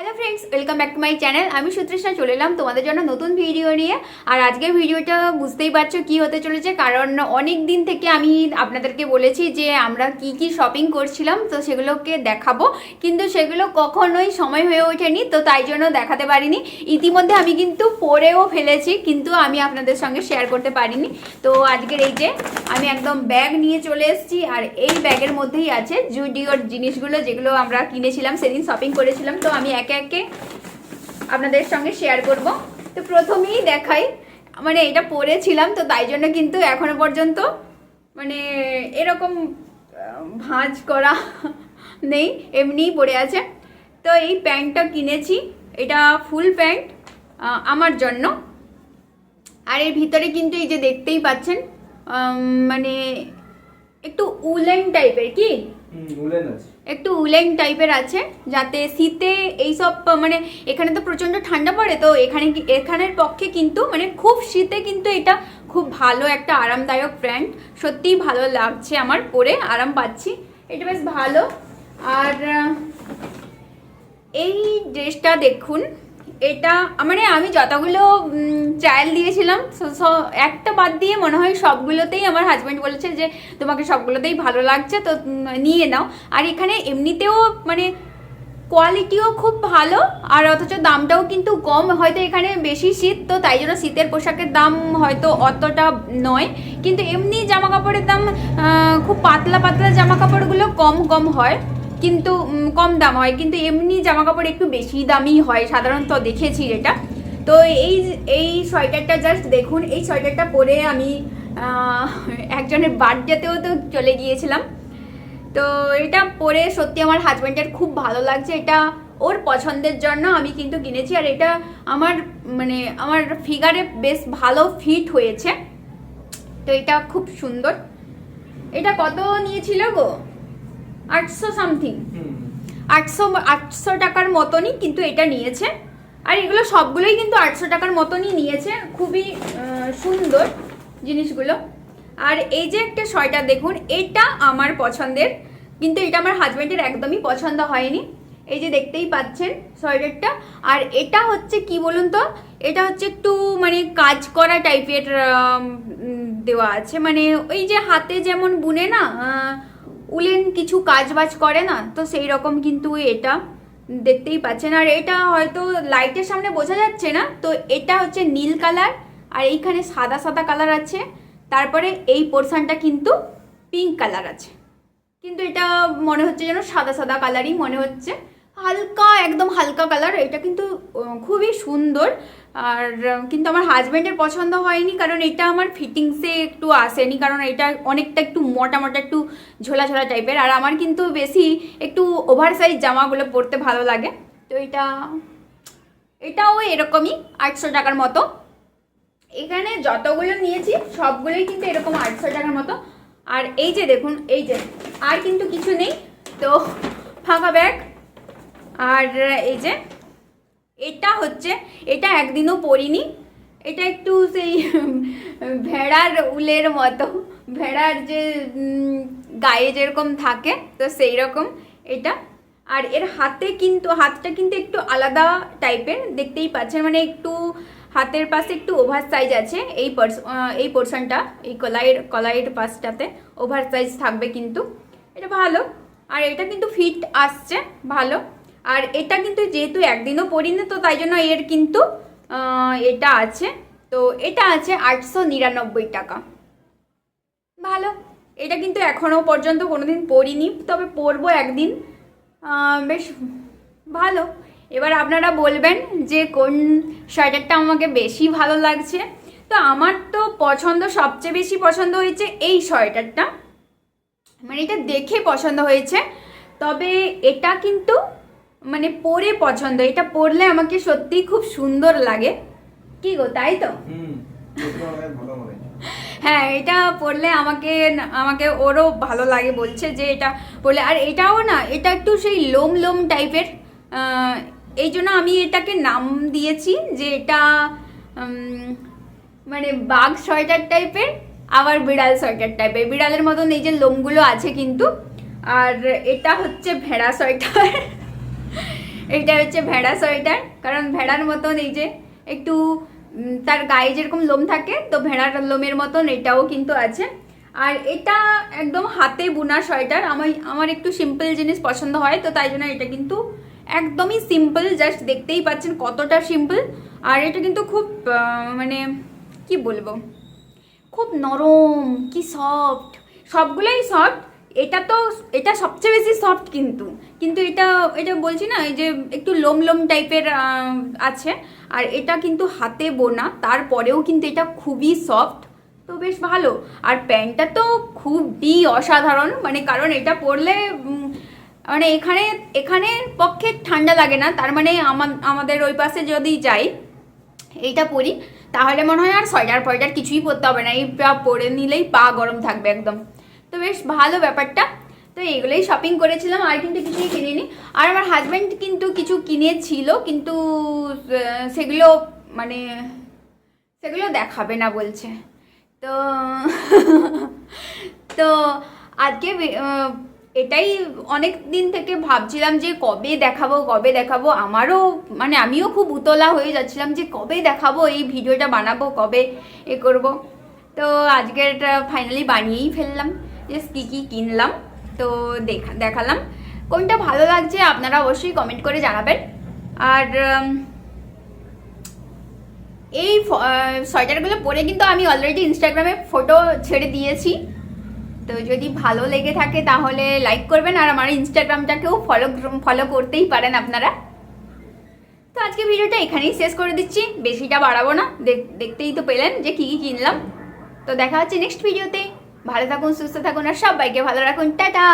Hello friends welcome back to my channel আমি সুতৃষ্ণা, চলে এলাম তোমাদের জন্য নতুন ভিডিও নিয়ে। আর আজকের ভিডিওটা বুঝতেই পারছ কি হতে চলেছে, কারণ অনেক দিন থেকে আমি আপনাদেরকে বলেছি যে আমরা কি কি শপিং করছিলাম, তো সেগুলোকে দেখাবো। কিন্তু সেগুলো কখনোই সময় হয়ে ওঠেনি, তো তাই জন্য দেখাতে পারিনি। ইতিমধ্যে আমি কিন্তু পরেও ফেলেছি, কিন্তু আমি আপনাদের সঙ্গে শেয়ার করতে পারিনি। তো আজকের এই যে আমি একদম ব্যাগ নিয়ে চলে এসেছি, আর এই ব্যাগের মধ্যেই আছে জুডিওর জিনিসগুলো, যেগুলো আমরা কিনেছিলাম, সেদিন শপিং করেছিলাম। তো আমি একে একে একে আপনাদের সঙ্গে শেয়ার করব। তো প্রথমেই দেখাই মানে এটা পরেছিলাম, তো তাই জন্য কিন্তু এখনও পর্যন্ত মানে এরকম ভাঁজ করা নেই, এমনিই পড়ে আছে। তো এই প্যান্টটা কিনেছি, এটা ফুল প্যান্ট আমার জন্য। আর এর ভিতরে কিন্তু এই যে দেখতেই পাচ্ছেন মানে একটু উলেন টাইপের কি? উলেন আছে। একটু উলেন টাইপের আছে, যাতে শীতে এইসব মানে এখানে তো প্রচণ্ড ঠান্ডা পড়ে, তো এখানে এখানের পক্ষে কিন্তু মানে খুব শীতে কিন্তু এটা খুব ভালো একটা আরামদায়ক প্যান্ট সত্যিই ভালো লাগছে আমার, পরে আরাম পাচ্ছি। এটা বেশ ভালো। আর এই ড্রেসটা দেখুন। এটা মানে আমি যতগুলো ট্রায়াল দিয়েছিলাম একটা বাদ দিয়ে মনে হয় সবগুলোতেই আমার হাজব্যান্ড বলেছে যে, তোমাকে সবগুলোতেই ভালো লাগছে, তো নিয়ে নাও। আর এখানে এমনিতেও মানে কোয়ালিটিও খুব ভালো, আর অথচ দামটাও কিন্তু কম। হয়তো এখানে বেশি শীত, তো তাই জন্য শীতের পোশাকের দাম হয়তো অতটা নয়। কিন্তু এমনি জামা কাপড়ের দাম খুব পাতলা পাতলা জামা কাপড়গুলো কম কম হয়। কিন্তু কম দাম হয়। কিন্তু এমনি জামা কাপড় একটু বেশি দামই হয়, সাধারণত দেখেছি এটা। তো এই এই সোয়েটারটা জাস্ট দেখুন, এই সোয়েটারটা পরে আমি একজনের বার্থডেতেও তো চলে গিয়েছিলাম। তো এটা পরে সত্যি আমার হাজব্যান্ডের খুব ভালো লাগছে। এটা ওর পছন্দের জন্য আমি কিন্তু কিনেছি, আর এটা আমার মানে আমার ফিগারে বেশ ভালো ফিট হয়েছে। তো এটা খুব সুন্দর। এটা কত নিয়েছিল গো? আটশো সামথিং আটশো আটশো টাকার মতনই কিন্তু এটা নিয়েছে। আর এগুলো সবগুলোই কিন্তু আটশো টাকার মতনই নিয়েছে। খুবই সুন্দর জিনিসগুলো। আর এই যে একটা সোয়েটার দেখুন এটা আমার পছন্দের। কিন্তু এটা আমার হাজব্যান্ডের একদমই পছন্দ হয়নি। এই যে দেখতেই পাচ্ছেন সোয়েটারটা। আর এটা হচ্ছে কি বলুন তো? এটা হচ্ছে একটু মানে কাজ করা টাইপের দেওয়া আছে। মানে ওই যে হাতে যেমন বুনে না উলেন কিছু কাজ বাজ করে না, তো সেই রকম কিন্তু এটা দেখতেই পাচ্ছেন। আর এটা হয়তো লাইটের সামনে বোঝা যাচ্ছে না, তো এটা হচ্ছে নীল কালার, আর এইখানে সাদা সাদা কালার আছে। তারপরে এই পোর্শনটা কিন্তু পিঙ্ক কালার আছে। কিন্তু এটা মনে হচ্ছে যেন সাদা সাদা কালারই মনে হচ্ছে। হালকা, একদম হালকা কালার, এটা কিন্তু খুবই সুন্দর। আর কিন্তু আমার হাজব্যান্ডের পছন্দ হয়নি, কারণ এটা আমার ফিটিংসে একটু আসেনি, কারণ এটা অনেকটা একটু মোটা মোটা, একটু ঝোলা ঝোলা টাইপের আর আমার কিন্তু বেশি একটু ওভার সাইজ জামাগুলো পরতে ভালো লাগে। তো এটা, এটাও এরকমই আটশো টাকার মতো। এখানে যতগুলো নিয়েছি, সবগুলোই কিন্তু এরকম আটশো টাকার মতো। আর এই যে দেখুন, এই যে, আর কিন্তু কিছু নেই। তো ফাঁকা ব্যাগ আর এই যে এটা হচ্ছে, এটা একদিনও পরিনি এটা একটু সেই ভেড়ার উলের মতো, ভেড়ার যে গায়ে যেরকম থাকে, তো সেই রকম এটা। আর এর হাতে কিন্তু, হাতটা কিন্তু একটু আলাদা টাইপের, দেখতেই পাচ্ছেন। মানে একটু হাতের পাশে একটু ওভার সাইজ আছে, এই এই পোর্শনটা, এই কলাইয়ের কলাইয়ের পাশটাতে ওভার সাইজ থাকবে কিন্তু। এটা ভালো। আর এটা কিন্তু ফিট আসছে, ভালো। আর এটা কিন্তু যেহেতু একদিনও পরিনি তো তাই জন্য এর কিন্তু এটা আছে। তো এটা আছে আটশো নিরানব্বই টাকা। ভালো, এটা কিন্তু এখনও পর্যন্ত কোনোদিন পরিনি তবে পরবো একদিন। বেশ ভালো। এবার আপনারা বলবেন যে কোন সোয়েটারটা আমাকে বেশি ভালো লাগছে। তো আমার তো পছন্দ, সবচেয়ে বেশি পছন্দ হয়েছে এই সোয়েটারটা। মানে এটা দেখে পছন্দ হয়েছে। তবে এটা কিন্তু মানে পরে পছন্দ এটা পরলে আমাকে সত্যিই খুব সুন্দর লাগে। কি গো তাই তো? হ্যাঁ এটা পরলে আমাকে আমাকে ওরও ভালো লাগে বলছে যে এটা পরলে আর এটাও না এটা একটু সেই লোম লোম টাইপের। এই জন্য আমি এটাকে নাম দিয়েছি যে এটা মানে বাঘ সোয়েটার টাইপের আবার বিড়াল সোয়েটার টাইপের। বিড়ালের মতন এই যে লোমগুলো আছে কিন্তু আর এটা হচ্ছে ভেড়া সোয়েটার। এটা হচ্ছে ভেড়া, সোয়েটার। কারণ ভেড়ার মতন এই যে একটু তার গায়ে যেরকম লোম থাকে, তো ভেড়ার লোমের মতন এটাও কিন্তু আছে। আর এটা একদম হাতে বোনা সোয়েটার। আমার আমার একটু সিম্পল জিনিস পছন্দ হয়, তো তাই জন্য এটা কিন্তু একদমই সিম্পল জাস্ট দেখতেই পাচ্ছেন কতটা সিম্পল আর এটা কিন্তু খুব মানে কি বলব? খুব নরম, কি সফট সবগুলোই সফট এটা তো, এটা সবচেয়ে বেশি সফট কিন্তু। কিন্তু এটা এটা বলছি না, এই যে একটু লোম লোম টাইপের আছে। আর এটা কিন্তু হাতে বোনা, তারপরেও কিন্তু এটা খুবই সফট তো বেশ ভালো। আর প্যান্টটা তো খুবই অসাধারণ মানে কারণ এটা পরলে মানে এখানে এখানের পক্ষে ঠান্ডা লাগে না, তার মানে আমা- আমাদের ওই পাশে যদি যাই, এইটা পরি, তাহলে মনে হয় আর সোয়েটার ফয়েটার কিছুই পরতে হবে না, এই পরে নিলেই পা গরম থাকবে একদম। তো বেশ ভালো ব্যাপারটা। তো এগুলোই শপিং করেছিলাম, আর কিন্তু কিছুই কিনিনি। আর আমার হাজব্যান্ড কিন্তু কিছু কিনেছিল, কিন্তু সেগুলো মানে সেগুলো দেখাবে না বলছে। তো তো আজকে এটাই অনেক দিন থেকে ভাবছিলাম যে কবে দেখাবো কবে দেখাবো। আমারও মানে আমিও খুব উতলা হয়ে যাচ্ছিলাম যে কবে দেখাবো, এই ভিডিওটা বানাবো, কবে এ করব। তো আজকে এটা ফাইনালি বানিয়েই ফেললাম। যে কী কী কিনলাম? তো দেখা, দেখালাম। কোনটা ভালো লাগছে আপনারা অবশ্যই কমেন্ট করে জানাবেন। আর এই সোয়েটারগুলো পরে কিন্তু আমি অলরেডি ইনস্টাগ্রামে ফটো ছেড়ে দিয়েছি। তো যদি ভালো লেগে থাকে তাহলে লাইক করবেন আর আমার ইনস্টাগ্রামটাকেও ফলো ফলো করতেই পারেন আপনারা। তো আজকে ভিডিওটা এখানেই শেষ করে দিচ্ছি। বেশিটা বাড়াবো না। দেখ- দেখতেই তো পেলেন যে কী কী কিনলাম। তো দেখা হচ্ছে নেক্সট ভিডিওতে ভালো থাকুন সুস্থ থাকুন আর সবাইকে ভালো রাখুন। টাটা!